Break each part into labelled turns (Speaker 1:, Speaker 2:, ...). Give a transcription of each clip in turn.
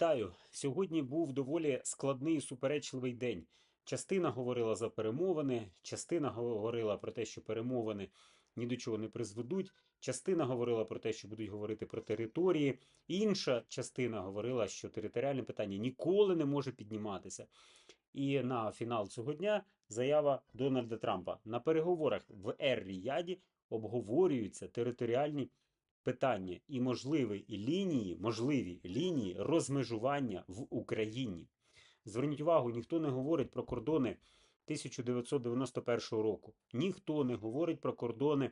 Speaker 1: Вітаю! Сьогодні був доволі складний і суперечливий день. Частина говорила за перемовини, частина говорила про те, що перемовини ні до чого не призведуть. Частина говорила про те, що будуть говорити про території. Інша частина говорила, що територіальне питання ніколи не може підніматися. І на фінал цього дня заява Дональда Трампа на переговорах в Ер-Ріяді обговорюються територіальні питання і можливі лінії, можливі лінії розмежування в Україні. Зверніть увагу, ніхто не говорить про кордони 1991 року. Ніхто не говорить про кордони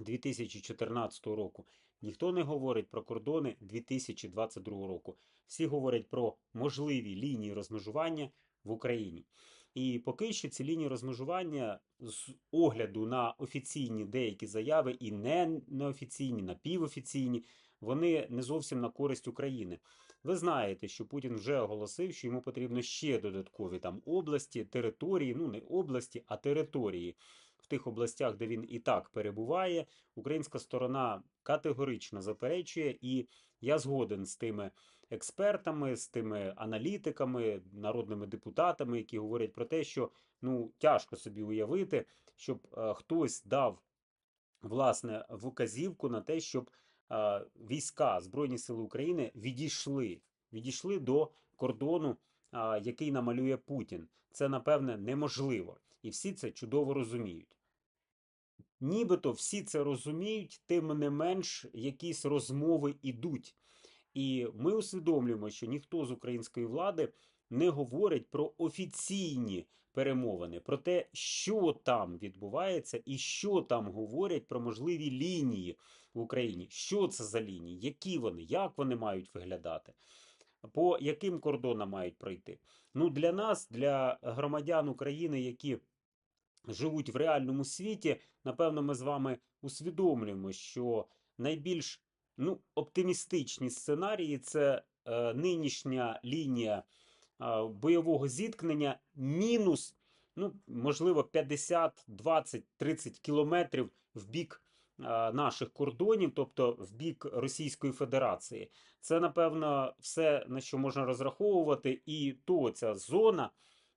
Speaker 1: 2014 року. Ніхто не говорить про кордони 2022 року. Всі говорять про можливі лінії розмежування в Україні. І поки що ці лінії розмежування з огляду на офіційні деякі заяви і не неофіційні, напівофіційні, вони не зовсім на користь України. Ви знаєте, що Путін вже оголосив, що йому потрібно ще додаткові там області, території, ну не області, а території. В тих областях, де він і так перебуває, українська сторона категорично заперечує, і я згоден з тими експертами, з тими аналітиками, народними депутатами, які говорять про те, що ну тяжко собі уявити, щоб е, хтось дав власне вказівку на те, щоб е, війська Збройні Сили України відійшли, відійшли до кордону, е, який намалює Путін. Це напевне неможливо, і всі це чудово розуміють. Нібито всі це розуміють, тим не менш якісь розмови ідуть. І ми усвідомлюємо, що ніхто з української влади не говорить про офіційні перемовини, про те, що там відбувається, і що там говорять про можливі лінії в Україні. Що це за лінії, які вони, як вони мають виглядати, по яким кордонам мають пройти. Ну, для нас, для громадян України, які живуть в реальному світі, напевно, ми з вами усвідомлюємо, що найбільш ну, оптимістичні сценарії це е, нинішня лінія е, бойового зіткнення, мінус, ну, можливо, 50, 20, 30 кілометрів в бік е, наших кордонів, тобто в бік Російської Федерації. Це, напевно, все, на що можна розраховувати, і то ця зона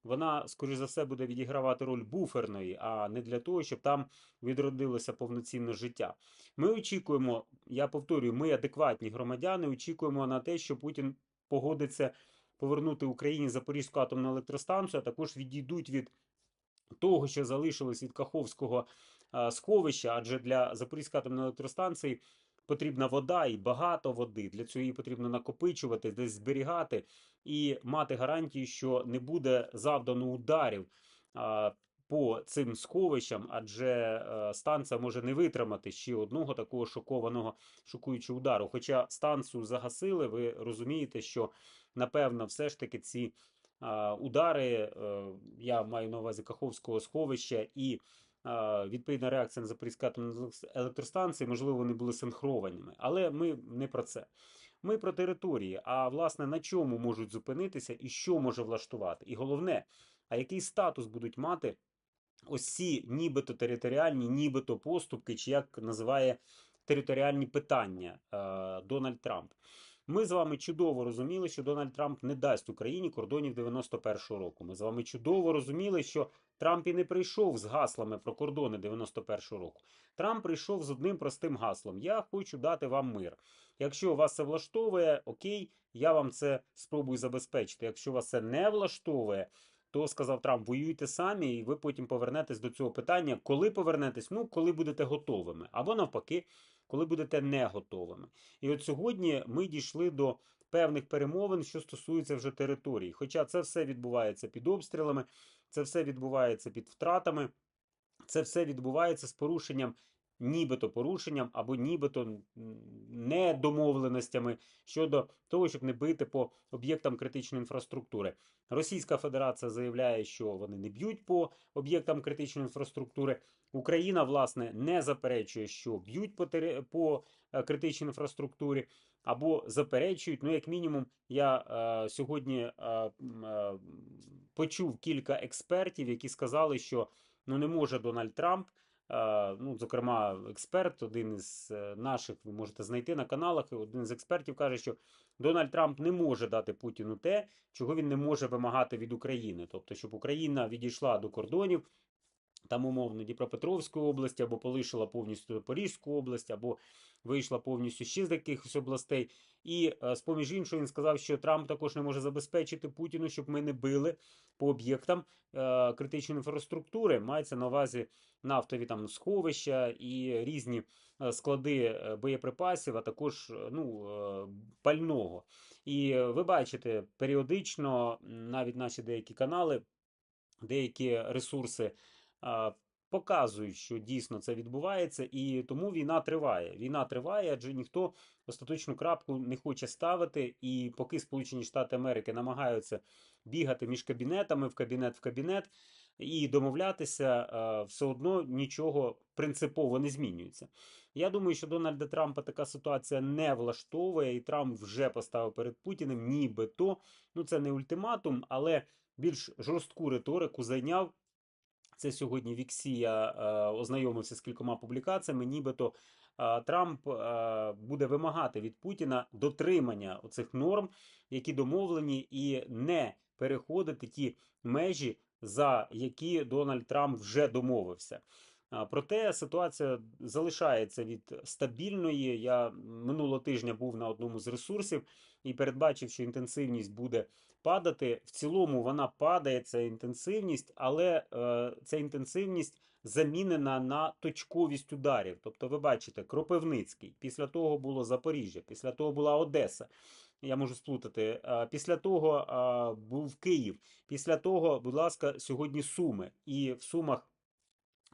Speaker 1: вона, скоріш за все, буде відігравати роль буферної, а не для того, щоб там відродилося повноцінне життя. Ми очікуємо, я повторюю, ми адекватні громадяни, очікуємо на те, що Путін погодиться повернути Україні Запорізьку атомну електростанцію, а також відійдуть від того, що залишилось від Каховського сховища, адже для Запорізької атомної електростанції потрібна вода і багато води. Для цього її потрібно накопичувати, десь зберігати і мати гарантії, що не буде завдано ударів. По цим сховищам, адже е, станція може не витримати ще одного такого шокованого шокуючого удару. Хоча станцію загасили, ви розумієте, що напевно все ж таки ці удари, е, я маю на увазі Каховського сховища і відповідна реакція на Запорізьку атомну електростанції, можливо, вони були синхрованими. Але ми не про це. Ми про території, а власне на чому можуть зупинитися і що може влаштувати. І головне, а який статус будуть мати ось ці нібито територіальні, нібито поступки, чи як називає територіальні питання е, Дональд Трамп. Ми з вами чудово розуміли, що Дональд Трамп не дасть Україні кордонів 91-го року. Ми з вами чудово розуміли, що Трамп і не прийшов з гаслами про кордони 91-го року. Трамп прийшов з одним простим гаслом: Я хочу дати вам мир. Якщо вас це влаштовує, окей, я вам це спробую забезпечити. Якщо вас це не влаштовує, то сказав Трамп, воюйте самі, і ви потім повернетесь до цього питання. Коли повернетесь? Ну, коли будете готовими. Або навпаки, коли будете не готовими. І от сьогодні ми дійшли до певних перемовин, що стосується вже території. Хоча це все відбувається під обстрілами, це все відбувається під втратами, це все відбувається з порушенням нібито порушенням або нібито недомовленостями щодо того, щоб не бити по об'єктам критичної інфраструктури. Російська Федерація заявляє, що вони не б'ють по об'єктам критичної інфраструктури. Україна, власне, не заперечує, що б'ють по по е, критичній інфраструктурі, або заперечують. Ну, як мінімум, я е, сьогодні е, е, почув кілька експертів, які сказали, що ну не може Дональд Трамп Е, Ну, зокрема, експерт, один із е, наших, ви можете знайти на каналах. Один з експертів каже, що Дональд Трамп не може дати Путіну те, чого він не може вимагати від України. Тобто, щоб Україна відійшла до кордонів, там, умовно, Дніпропетровської області, або полишила повністю Запорізьку область, або вийшла повністю ще з якихось областей. І е, з поміж іншого він сказав, що Трамп також не може забезпечити Путіну, щоб ми не били по об'єктам е, критичної інфраструктури. Мається на увазі нафтові там сховища і різні е, склади боєприпасів, а також ну, пального. І ви бачите, періодично навіть наші деякі канали, деякі ресурси показують, що дійсно це відбувається, і тому війна триває. Війна триває, адже ніхто остаточну крапку не хоче ставити. І поки Сполучені Штати Америки намагаються бігати між кабінетами в кабінет в кабінет і домовлятися, все одно нічого принципово не змінюється. Я думаю, що Дональда Трампа така ситуація не влаштовує, і Трамп вже поставив перед Путіним, нібито ну це не ультиматум, але більш жорстку риторику зайняв. Це сьогодні Віксія е, ознайомився з кількома публікаціями, нібито е, Трамп е, буде вимагати від Путіна дотримання оцих норм, які домовлені, і не переходити ті межі, за які Дональд Трамп вже домовився. Проте ситуація залишається від стабільної. Я минулого тижня був на одному з ресурсів і передбачив, що інтенсивність буде падати. В цілому вона падає, ця інтенсивність, але е, ця інтенсивність замінена на точковість ударів. Тобто, ви бачите, Кропивницький, після того було Запоріжжя, після того була Одеса. Я можу сплутати. Після того був Київ. Після того, будь ласка, сьогодні Суми. І в Сумах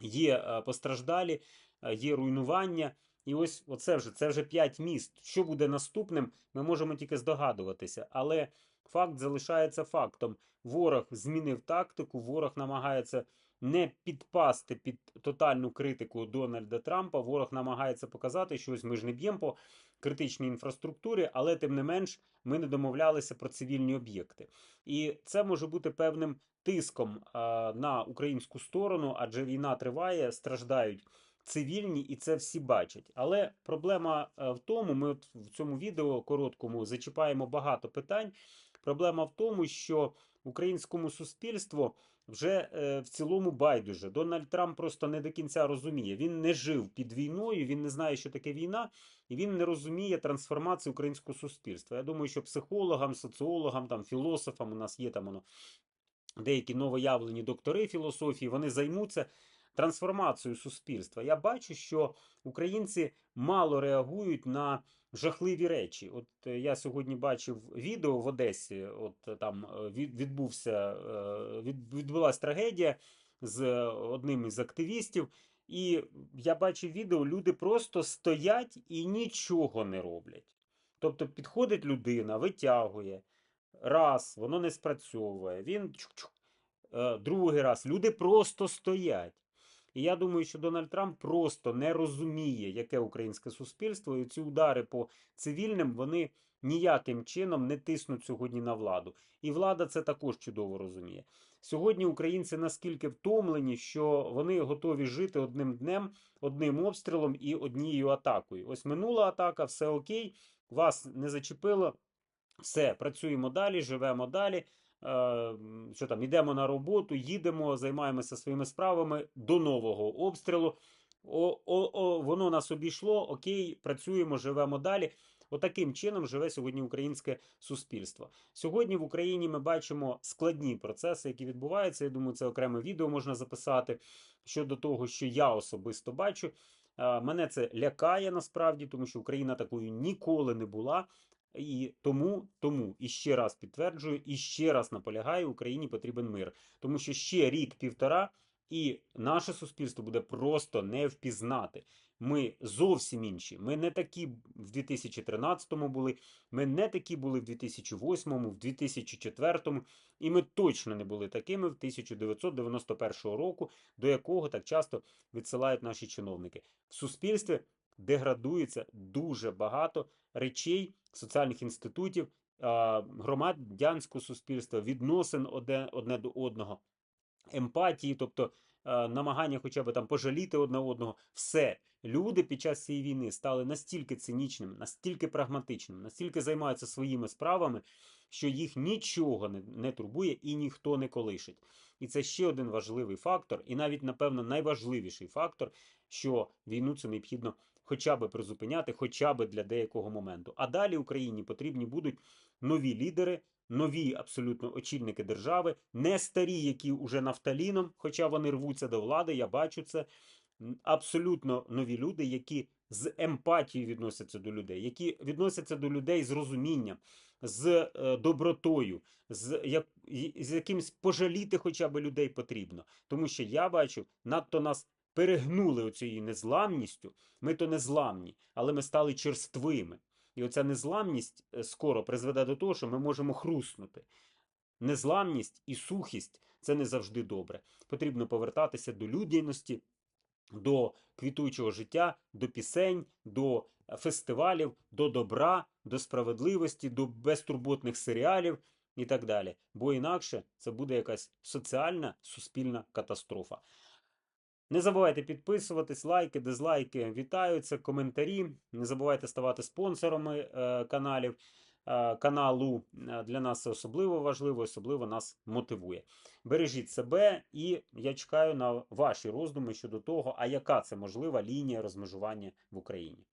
Speaker 1: є е, постраждалі, е, є руйнування. І ось оце вже це вже 5 міст. Що буде наступним, ми можемо тільки здогадуватися. Але факт залишається фактом. Ворог змінив тактику, ворог намагається не підпасти під тотальну критику Дональда Трампа. Ворог намагається показати, що ось ми ж не б'ємо по критичній інфраструктурі, але тим не менш ми не домовлялися про цивільні об'єкти. І це може бути певним тиском на українську сторону, адже війна триває, страждають цивільні, і це всі бачать. Але проблема е, в тому, ми от в цьому відео короткому зачіпаємо багато питань. Проблема в тому, що українському суспільству вже е, в цілому байдуже. Дональд Трамп просто не до кінця розуміє. Він не жив під війною, він не знає, що таке війна, і він не розуміє трансформації українського суспільства. Я думаю, що психологам, соціологам, там, філософам у нас є там воно деякі новоявлені доктори філософії, вони займуться трансформацією суспільства. Я бачу, що українці мало реагують на жахливі речі. От е, я сьогодні бачив відео в Одесі, от е, там е, відбувся, відбулася трагедія з одним із активістів. І я бачив відео, люди просто стоять і нічого не роблять. Тобто підходить людина, витягує, раз, воно не спрацьовує, він чук-чук, е, другий раз, люди просто стоять. І я думаю, що Дональд Трамп просто не розуміє, яке українське суспільство, і ці удари по цивільним вони ніяким чином не тиснуть сьогодні на владу. І влада це також чудово розуміє. Сьогодні українці наскільки втомлені, що вони готові жити одним днем, одним обстрілом і однією атакою. Ось минула атака, все окей, вас не зачепило. Все, працюємо далі, живемо далі. Е, що там, йдемо на роботу, їдемо, займаємося своїми справами до нового обстрілу. О, о, о, воно нас обійшло, окей, працюємо, живемо далі. Отаким чином живе сьогодні українське суспільство. Сьогодні в Україні ми бачимо складні процеси, які відбуваються. Я думаю, це окреме відео можна записати щодо того, що я особисто бачу. Е, Мене це лякає насправді, тому що Україна такою ніколи не була. І тому, тому і ще раз підтверджую, і ще раз наполягаю, Україні потрібен мир. Тому що ще рік-півтора, і наше суспільство буде просто не впізнати. Ми зовсім інші. Ми не такі в 2013 були, ми не такі були в 2008, в 2004, і ми точно не були такими в 1991 року, до якого так часто відсилають наші чиновники. В суспільстві деградується дуже багато речей, соціальних інститутів, громадянського суспільства, відносин одне, до одного, емпатії, тобто намагання хоча б там пожаліти одне одного. Все. Люди під час цієї війни стали настільки цинічними, настільки прагматичними, настільки займаються своїми справами, що їх нічого не турбує і ніхто не колишить. І це ще один важливий фактор, і навіть, напевно, найважливіший фактор, що війну це необхідно хоча б призупиняти, хоча б для деякого моменту. А далі Україні потрібні будуть нові лідери, нові абсолютно очільники держави, не старі, які уже нафталіном, хоча вони рвуться до влади, я бачу це. Абсолютно нові люди, які з емпатією відносяться до людей, які відносяться до людей з розумінням, з е, добротою, з, як, з якимсь пожаліти хоча б людей потрібно. Тому що я бачу, надто нас перегнули оцією незламністю. Ми то незламні, але ми стали черствими. І оця незламність е, скоро призведе до того, що ми можемо хруснути. Незламність і сухість це не завжди добре. Потрібно повертатися до людяності, до квітучого життя, до пісень, до фестивалів, до добра, до справедливості, до безтурботних серіалів і так далі. Бо інакше це буде якась соціальна суспільна катастрофа. Не забувайте підписуватись, лайки, дизлайки вітаються, коментарі. Не забувайте ставати спонсорами е, каналів. е, Каналу Е, для нас це особливо важливо, особливо нас мотивує. Бережіть себе, і я чекаю на ваші роздуми щодо того, а яка це можлива лінія розмежування в Україні.